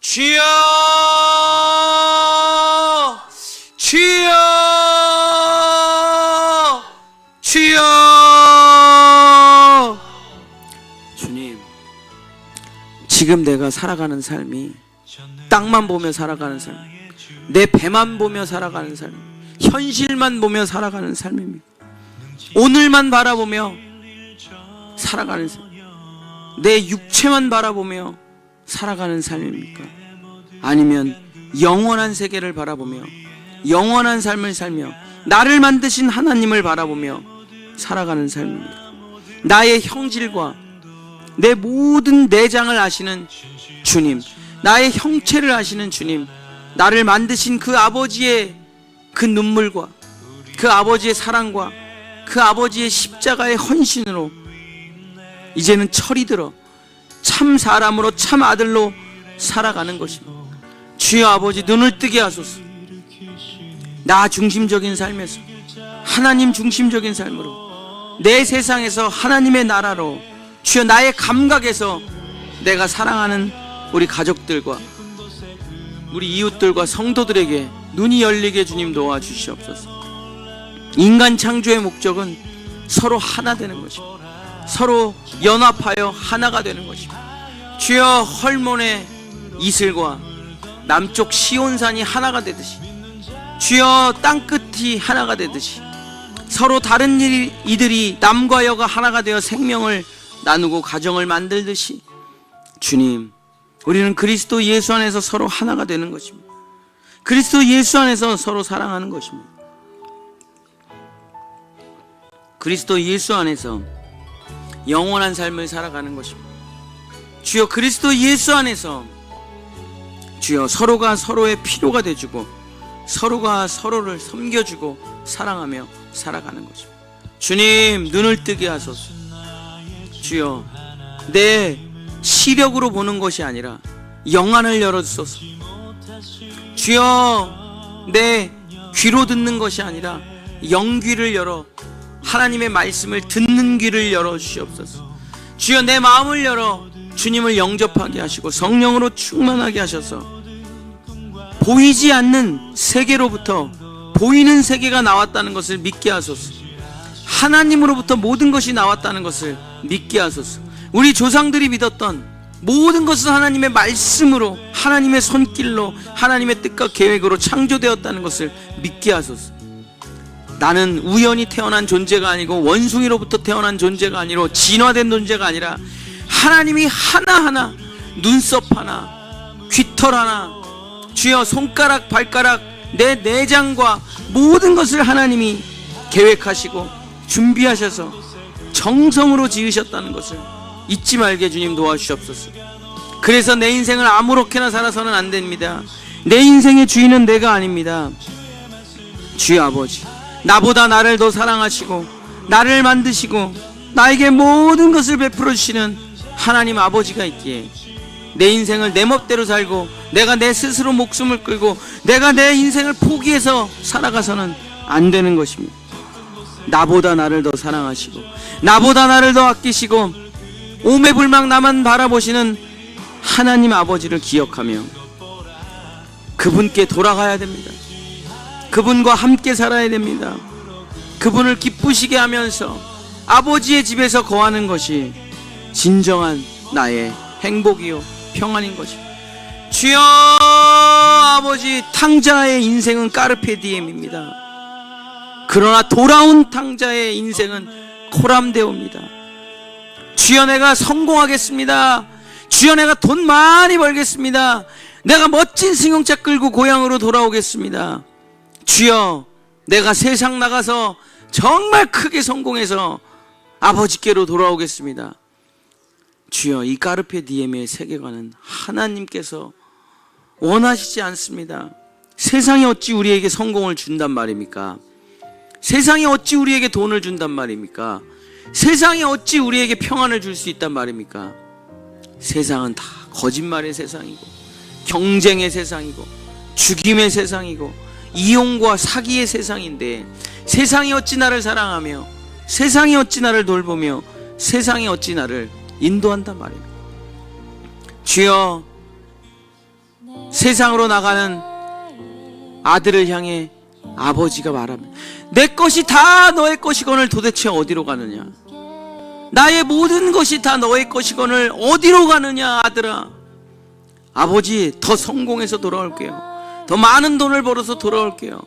주여 주여 주여 주님 지금 내가 살아가는 삶이 땅만 보며 살아가는 삶, 내 배만 보며 살아가는 삶, 현실만 보며 살아가는 삶입니다. 오늘만 바라보며 살아가는 삶, 내 육체만 바라보며 살아가는 삶입니까? 아니면 영원한 세계를 바라보며 영원한 삶을 살며 나를 만드신 하나님을 바라보며 살아가는 삶입니다. 나의 형질과 내 모든 내장을 아시는 주님, 나의 형체를 아시는 주님, 나를 만드신 그 아버지의 그 눈물과 그 아버지의 사랑과 그 아버지의 십자가의 헌신으로 이제는 철이 들어 참 사람으로 참 아들로 살아가는 것입니다. 주여 아버지 눈을 뜨게 하소서. 나 중심적인 삶에서 하나님 중심적인 삶으로 내 세상에서 하나님의 나라로 주여 나의 감각에서 내가 사랑하는 우리 가족들과 우리 이웃들과 성도들에게 눈이 열리게 주님 도와주시옵소서. 인간 창조의 목적은 서로 하나 되는 것입니다. 서로 연합하여 하나가 되는 것입니다. 주여 헐몬의 이슬과 남쪽 시온산이 하나가 되듯이 주여 땅끝이 하나가 되듯이 서로 다른 일, 이들이 남과 여가 하나가 되어 생명을 나누고 가정을 만들듯이 주님 우리는 그리스도 예수 안에서 서로 하나가 되는 것입니다. 그리스도 예수 안에서 서로 사랑하는 것입니다. 그리스도 예수 안에서 영원한 삶을 살아가는 것입니다. 주여 그리스도 예수 안에서 주여 서로가 서로의 필요가 돼주고 서로가 서로를 섬겨주고 사랑하며 살아가는 것입니다. 주님 눈을 뜨게 하소서. 주여 내 시력으로 보는 것이 아니라 영안을 열어주소서. 주여 내 귀로 듣는 것이 아니라 영귀를 열어 하나님의 말씀을 듣는 귀를 열어 주시옵소서. 주여 내 마음을 열어 주님을 영접하게 하시고 성령으로 충만하게 하셔서 보이지 않는 세계로부터 보이는 세계가 나왔다는 것을 믿게 하소서. 하나님으로부터 모든 것이 나왔다는 것을 믿게 하소서. 우리 조상들이 믿었던 모든 것은 하나님의 말씀으로 하나님의 손길로 하나님의 뜻과 계획으로 창조되었다는 것을 믿게 하소서. 나는 우연히 태어난 존재가 아니고 원숭이로부터 태어난 존재가 아니로 진화된 존재가 아니라 하나님이 하나하나 눈썹 하나 귀털 하나 주여 손가락 발가락 내 내장과 모든 것을 하나님이 계획하시고 준비하셔서 정성으로 지으셨다는 것을 잊지 말게 주님 도와주시옵소서. 그래서 내 인생을 아무렇게나 살아서는 안 됩니다. 내 인생의 주인은 내가 아닙니다. 주여 아버지, 나보다 나를 더 사랑하시고 나를 만드시고 나에게 모든 것을 베풀어 주시는 하나님 아버지가 있기에 내 인생을 내 멋대로 살고 내가 내 스스로 목숨을 끌고 내가 내 인생을 포기해서 살아가서는 안 되는 것입니다. 나보다 나를 더 사랑하시고 나보다 나를 더 아끼시고 오매불망 나만 바라보시는 하나님 아버지를 기억하며 그분께 돌아가야 됩니다. 그분과 함께 살아야 됩니다. 그분을 기쁘시게 하면서 아버지의 집에서 거하는 것이 진정한 나의 행복이요 평안인 것입니다. 주여 아버지 탕자의 인생은 까르페 디엠입니다. 그러나 돌아온 탕자의 인생은 코람데오입니다. 주여 내가 성공하겠습니다. 주여 내가 돈 많이 벌겠습니다. 내가 멋진 승용차 끌고 고향으로 돌아오겠습니다. 주여 내가 세상 나가서 정말 크게 성공해서 아버지께로 돌아오겠습니다. 주여 이 까르페 디엠의 세계관은 하나님께서 원하시지 않습니다. 세상이 어찌 우리에게 성공을 준단 말입니까? 세상이 어찌 우리에게 돈을 준단 말입니까? 세상이 어찌 우리에게 평안을 줄 수 있단 말입니까? 세상은 다 거짓말의 세상이고 경쟁의 세상이고 죽임의 세상이고 이용과 사기의 세상인데 세상이 어찌 나를 사랑하며 세상이 어찌 나를 돌보며 세상이 어찌 나를 인도한단 말입니다. 주여 세상으로 나가는 아들을 향해 아버지가 말합니다. 내 것이 다 너의 것이거늘 도대체 어디로 가느냐? 나의 모든 것이 다 너의 것이거늘 어디로 가느냐, 아들아? 아버지, 더 성공해서 돌아올게요. 더 많은 돈을 벌어서 돌아올게요.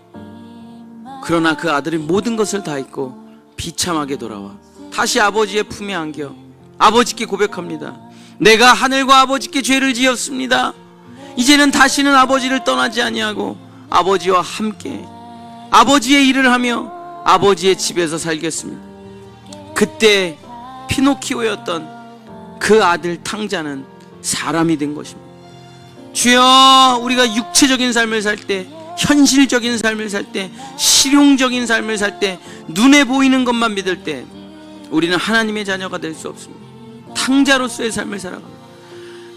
그러나 그 아들이 모든 것을 다 잊고 비참하게 돌아와 다시 아버지의 품에 안겨 아버지께 고백합니다. 내가 하늘과 아버지께 죄를 지었습니다. 이제는 다시는 아버지를 떠나지 아니하고 아버지와 함께 아버지의 일을 하며 아버지의 집에서 살겠습니다. 그때 피노키오였던 그 아들 탕자는 사람이 된 것입니다. 주여 우리가 육체적인 삶을 살 때 현실적인 삶을 살 때 실용적인 삶을 살 때 눈에 보이는 것만 믿을 때 우리는 하나님의 자녀가 될 수 없습니다. 탕자로서의 삶을 살아갑니다.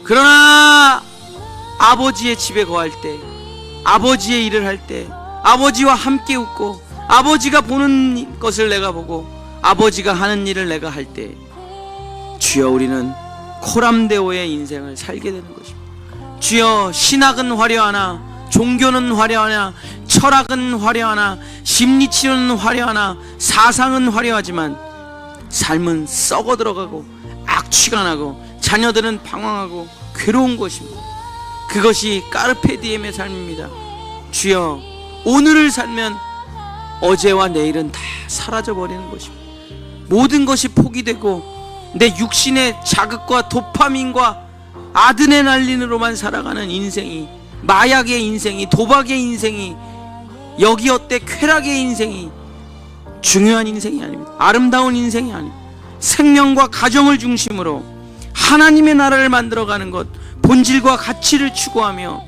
그러나 아버지의 집에 거할 때 아버지의 일을 할 때 아버지와 함께 웃고 아버지가 보는 것을 내가 보고 아버지가 하는 일을 내가 할 때 주여 우리는 코람데오의 인생을 살게 되는 것입니다. 주여 신학은 화려하나 종교는 화려하나 철학은 화려하나 심리치료는 화려하나 사상은 화려하지만 삶은 썩어 들어가고 악취가 나고 자녀들은 방황하고 괴로운 것입니다. 그것이 까르페디엠의 삶입니다. 주여 오늘을 살면 어제와 내일은 다 사라져 버리는 것입니다. 모든 것이 포기되고 내 육신의 자극과 도파민과 아드레날린으로만 살아가는 인생이 마약의 인생이 도박의 인생이 여기 어때 쾌락의 인생이 중요한 인생이 아닙니다. 아름다운 인생이 아닙니다. 생명과 가정을 중심으로 하나님의 나라를 만들어가는 것 본질과 가치를 추구하며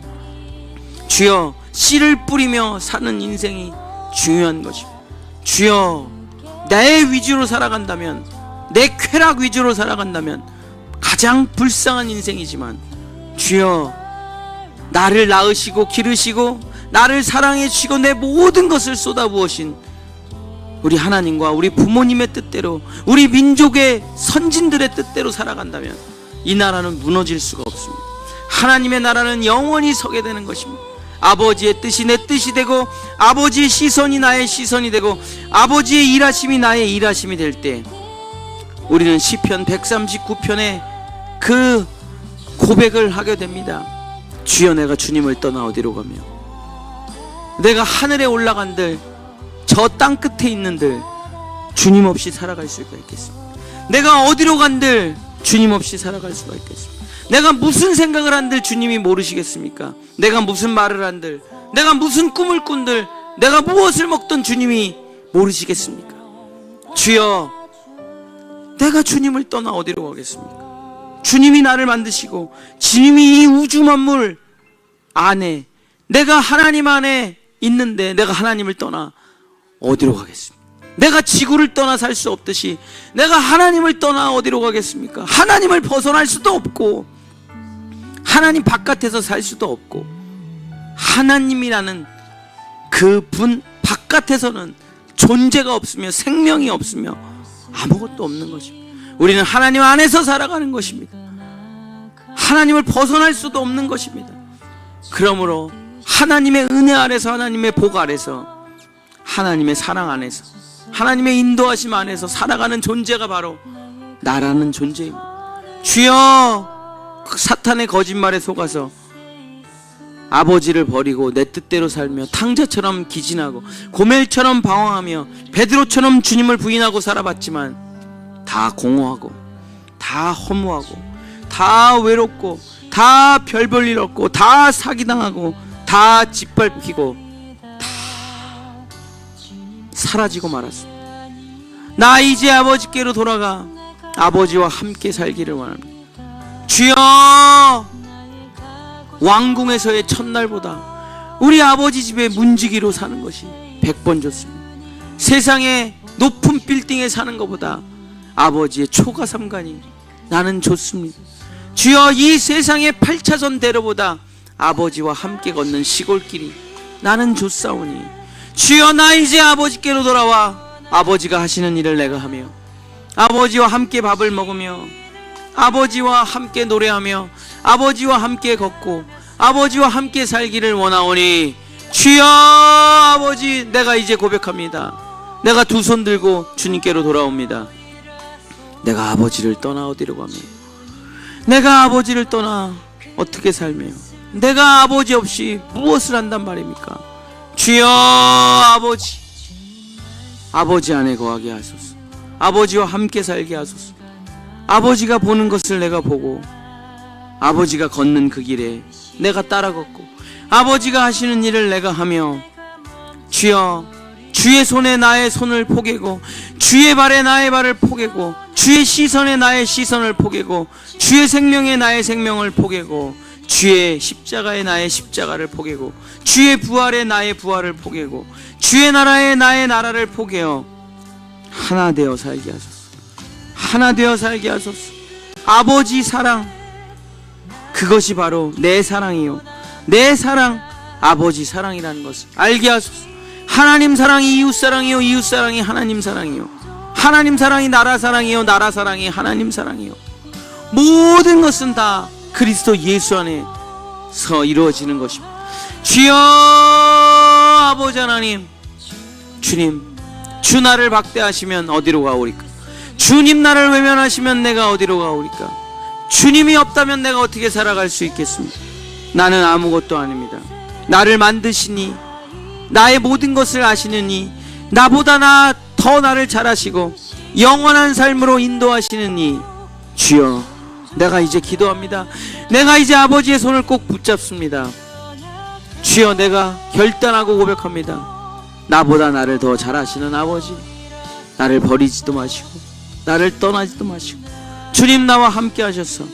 주여 씨를 뿌리며 사는 인생이 중요한 것입니다. 주여 내 위주로 살아간다면 내 쾌락 위주로 살아간다면 가장 불쌍한 인생이지만 주여 나를 낳으시고 기르시고 나를 사랑해 주시고 내 모든 것을 쏟아부으신 우리 하나님과 우리 부모님의 뜻대로 우리 민족의 선진들의 뜻대로 살아간다면 이 나라는 무너질 수가 없습니다. 하나님의 나라는 영원히 서게 되는 것입니다. 아버지의 뜻이 내 뜻이 되고 아버지의 시선이 나의 시선이 되고 아버지의 일하심이 나의 일하심이 될 때 우리는 시편 139편의 그 고백을 하게 됩니다. 주여 내가 주님을 떠나 어디로 가며 내가 하늘에 올라간들 저 땅 끝에 있는들 주님 없이 살아갈 수가 있겠습니다. 내가 어디로 간들 주님 없이 살아갈 수가 있겠습니다. 내가 무슨 생각을 한들 주님이 모르시겠습니까? 내가 무슨 말을 한들 내가 무슨 꿈을 꾼들 내가 무엇을 먹던 주님이 모르시겠습니까? 주여 내가 주님을 떠나 어디로 가겠습니까? 주님이 나를 만드시고 주님이 이 우주 만물 안에 내가 하나님 안에 있는데 내가 하나님을 떠나 어디로 가겠습니까? 내가 지구를 떠나 살 수 없듯이 내가 하나님을 떠나 어디로 가겠습니까? 하나님을 벗어날 수도 없고 하나님 바깥에서 살 수도 없고 하나님이라는 그 분 바깥에서는 존재가 없으며 생명이 없으며 아무것도 없는 것입니다. 우리는 하나님 안에서 살아가는 것입니다. 하나님을 벗어날 수도 없는 것입니다. 그러므로 하나님의 은혜 아래서 하나님의 복 아래서 하나님의 사랑 안에서 하나님의 인도하심 안에서 살아가는 존재가 바로 나라는 존재입니다. 주여 그 사탄의 거짓말에 속아서 아버지를 버리고 내 뜻대로 살며 탕자처럼 기진하고 고멜처럼 방황하며 베드로처럼 주님을 부인하고 살아봤지만 다 공허하고 다 허무하고 다 외롭고 다 별 볼 일 없고 다 사기당하고 다 짓밟히고 다 사라지고 말았습니다. 나 이제 아버지께로 돌아가 아버지와 함께 살기를 원합니다. 주여 왕궁에서의 첫날보다 우리 아버지 집에 문지기로 사는 것이 백번 좋습니다. 세상의 높은 빌딩에 사는 것보다 아버지의 초가 삼간이 나는 좋습니다. 주여 이 세상의 8차선 대로보다 아버지와 함께 걷는 시골길이 나는 좋사오니 주여 나 이제 아버지께로 돌아와 아버지가 하시는 일을 내가 하며 아버지와 함께 밥을 먹으며 아버지와 함께 노래하며 아버지와 함께 걷고 아버지와 함께 살기를 원하오니 주여 아버지 내가 이제 고백합니다. 내가 두 손 들고 주님께로 돌아옵니다. 내가 아버지를 떠나 어디로 가며 내가 아버지를 떠나 어떻게 살며? 내가 아버지 없이 무엇을 한단 말입니까? 주여 아버지. 아버지 안에 거하게 하소서. 아버지와 함께 살게 하소서. 아버지가 보는 것을 내가 보고 아버지가 걷는 그 길에 내가 따라 걷고 아버지가 하시는 일을 내가 하며 주여 주의 손에 나의 손을 포개고 주의 발에 나의 발을 포개고 주의 시선에 나의 시선을 포개고 주의 생명에 나의 생명을 포개고 주의 십자가에 나의 십자가를 포개고 주의 부활에 나의 부활을 포개고 주의 나라에 나의 나라를 포개어 하나 되어 살게 하소서. 하나 되어 살게 하소서. 아버지 사랑 그것이 바로 내 사랑이요. 내 사랑 아버지 사랑이라는 것을 알게 하소서 하나님 사랑이 이웃 사랑이요 이웃 사랑이 하나님 사랑이요. 하나님 사랑이 나라 사랑이요 나라 사랑이 하나님 사랑이요. 모든 것은 다 그리스도 예수 안에서 이루어지는 것입니다. 주여 아버지 하나님 주님 주 나를 박대하시면 어디로 가오리까? 주님 나를 외면하시면 내가 어디로 가오리까? 주님이 없다면 내가 어떻게 살아갈 수 있겠습니까? 나는 아무것도 아닙니다. 나를 만드시니 나의 모든 것을 아시느니 나보다 나 더 나를 잘 아시고 영원한 삶으로 인도하시느니. 주여 내가 이제 기도합니다. 내가 이제 아버지의 손을 꼭 붙잡습니다. 주여 내가 결단하고 고백합니다. 나보다 나를 더 잘 아시는 아버지 나를 버리지도 마시고 나를 떠나지도 마시고 주님 나와 함께 하셔서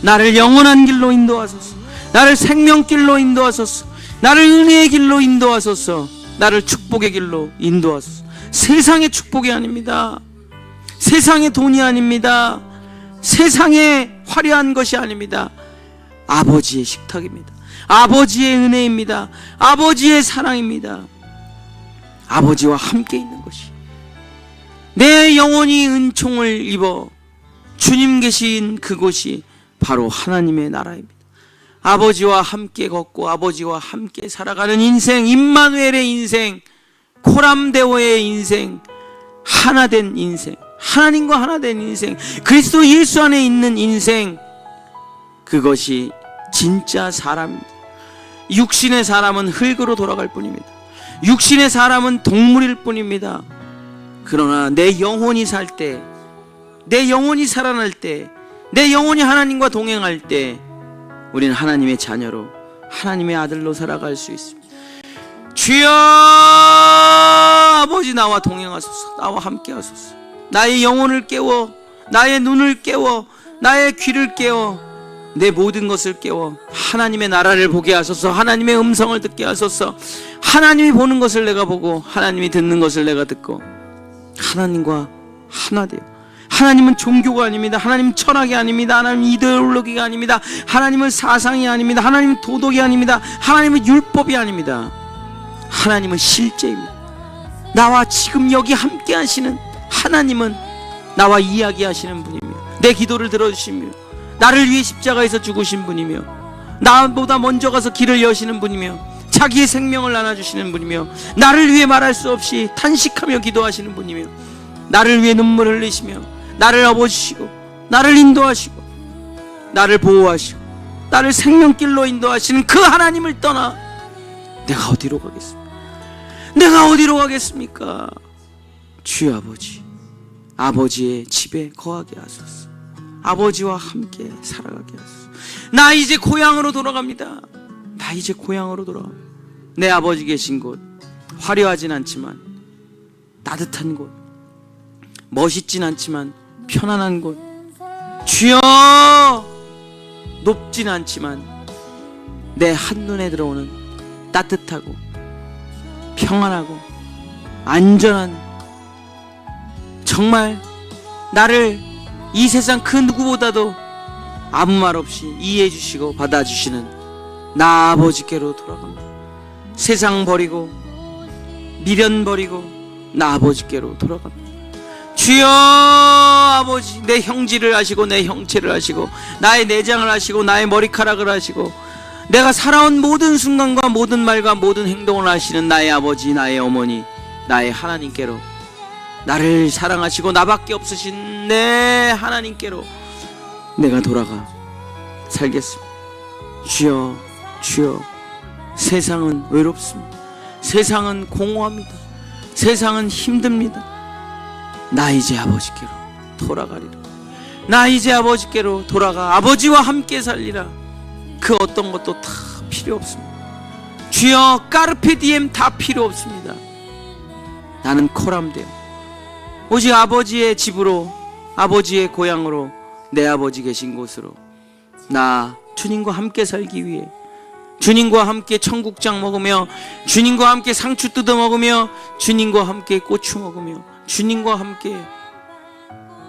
나를 영원한 길로 인도하소서 나를 생명길로 인도하소서 나를 은혜의 길로 인도하소서. 나를 축복의 길로 인도하소서. 세상의 축복이 아닙니다. 세상의 돈이 아닙니다. 세상의 화려한 것이 아닙니다. 아버지의 식탁입니다. 아버지의 은혜입니다. 아버지의 사랑입니다. 아버지와 함께 있는 것이 내 영혼이 은총을 입어 주님 계신 그곳이 바로 하나님의 나라입니다. 아버지와 함께 걷고 아버지와 함께 살아가는 인생, 임마누엘의 인생, 코람데오의 인생, 하나 된 인생, 하나님과 하나 된 인생, 그리스도 예수 안에 있는 인생, 그것이 진짜 사람입니다. 육신의 사람은 흙으로 돌아갈 뿐입니다. 육신의 사람은 동물일 뿐입니다. 그러나 내 영혼이 살 때, 내 영혼이 살아날 때, 내 영혼이 하나님과 동행할 때, 우리는 하나님의 자녀로, 하나님의 아들로 살아갈 수 있습니다. 주여 아버지 나와 동행하소서, 나와 함께 하소서. 나의 영혼을 깨워, 나의 눈을 깨워, 나의 귀를 깨워, 내 모든 것을 깨워 하나님의 나라를 보게 하소서 하나님의 음성을 듣게 하소서 하나님이 보는 것을 내가 보고 하나님이 듣는 것을 내가 듣고 하나님과 하나 되어 하나님은 종교가 아닙니다. 하나님은 철학이 아닙니다. 하나님은 이데올로기가 아닙니다. 하나님은 사상이 아닙니다. 하나님은 도덕이 아닙니다. 하나님은 율법이 아닙니다. 하나님은 실제입니다. 나와 지금 여기 함께 하시는 하나님은 나와 이야기하시는 분이며 내 기도를 들어주시며 나를 위해 십자가에서 죽으신 분이며 나보다 먼저 가서 길을 여시는 분이며 자기의 생명을 나눠주시는 분이며 나를 위해 말할 수 없이 탄식하며 기도하시는 분이며 나를 위해 눈물을 흘리시며 나를 업어주시고 나를 인도하시고 나를 보호하시고 나를 생명길로 인도하시는 그 하나님을 떠나 내가 어디로 가겠습니까? 내가 어디로 가겠습니까? 주여 아버지 아버지의 집에 거하게 하소서 아버지와 함께 살아가게 하소서 나 이제 고향으로 돌아갑니다 나 이제 고향으로 돌아갑니다 내 아버지 계신 곳 화려하진 않지만 따뜻한 곳 멋있진 않지만 편안한 곳 주여 높진 않지만 내 한눈에 들어오는 따뜻하고 평안하고 안전한 정말 나를 이 세상 그 누구보다도 아무 말 없이 이해해 주시고 받아주시는 나 아버지께로 돌아갑니다. 세상 버리고 미련 버리고 나 아버지께로 돌아갑니다. 주여 아버지 내 형질을 아시고 내 형체를 아시고 나의 내장을 아시고 나의 머리카락을 아시고 내가 살아온 모든 순간과 모든 말과 모든 행동을 하시는 나의 아버지, 나의 어머니, 나의 하나님께로 나를 사랑하시고 나밖에 없으신 내 하나님께로 내가 돌아가 살겠습니다. 주여, 주여, 세상은 외롭습니다. 세상은 공허합니다. 세상은 힘듭니다. 나 이제 아버지께로 돌아가리라. 나 이제 아버지께로 돌아가 아버지와 함께 살리라. 그 어떤 것도 다 필요 없습니다. 주여 까르페 디엠 다 필요 없습니다. 나는 코람데요. 오직 아버지의 집으로 아버지의 고향으로 내 아버지 계신 곳으로 나 주님과 함께 살기 위해 주님과 함께 청국장 먹으며 주님과 함께 상추 뜯어 먹으며 주님과 함께 고추 먹으며 주님과 함께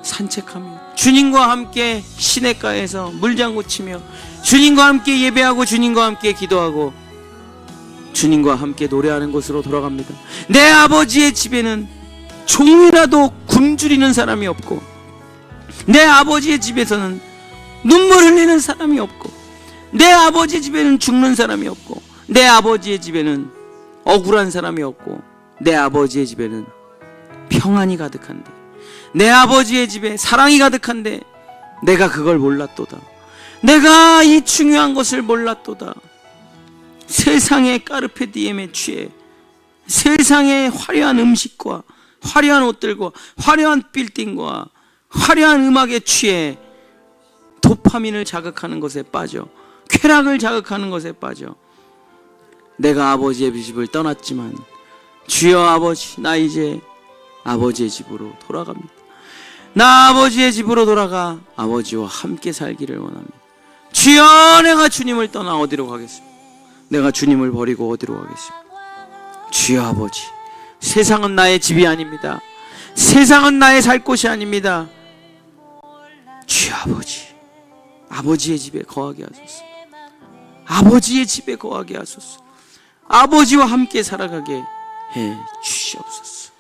산책하며 주님과 함께 시냇가에서 물장구 치며 주님과 함께 예배하고 주님과 함께 기도하고 주님과 함께 노래하는 곳으로 돌아갑니다. 내 아버지의 집에는 종이라도 굶주리는 사람이 없고 내 아버지의 집에서는 눈물 흘리는 사람이 없고 내 아버지 집에는 죽는 사람이 없고 내 아버지의 집에는 억울한 사람이 없고 내 아버지의 집에는 평안이 가득한데 내 아버지의 집에 사랑이 가득한데 내가 그걸 몰랐도다. 내가 이 중요한 것을 몰랐도다. 세상의 까르페 디엠에 취해 세상의 화려한 음식과 화려한 옷들과 화려한 빌딩과 화려한 음악에 취해 도파민을 자극하는 것에 빠져 쾌락을 자극하는 것에 빠져 내가 아버지의 집을 떠났지만 주여 아버지 나 이제 아버지의 집으로 돌아갑니다. 나 아버지의 집으로 돌아가 아버지와 함께 살기를 원합니다. 주여 내가 주님을 떠나 어디로 가겠습니까? 내가 주님을 버리고 어디로 가겠습니까? 주여 아버지 세상은 나의 집이 아닙니다. 세상은 나의 살 곳이 아닙니다. 주여 아버지 아버지의 집에 거하게 하소서. 아버지의 집에 거하게 하소서. 아버지와 함께 살아가게 해 주시옵소서.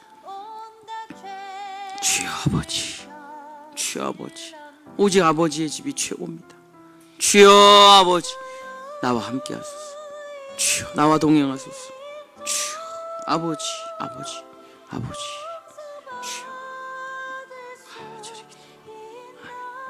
주여 아버지, 주여 아버지, 오직 아버지의 집이 최고입니다. 주여 아버지, 나와 함께 하소서. 주여 나와 동행하소서. 주여 아버지, 아버지, 아버지.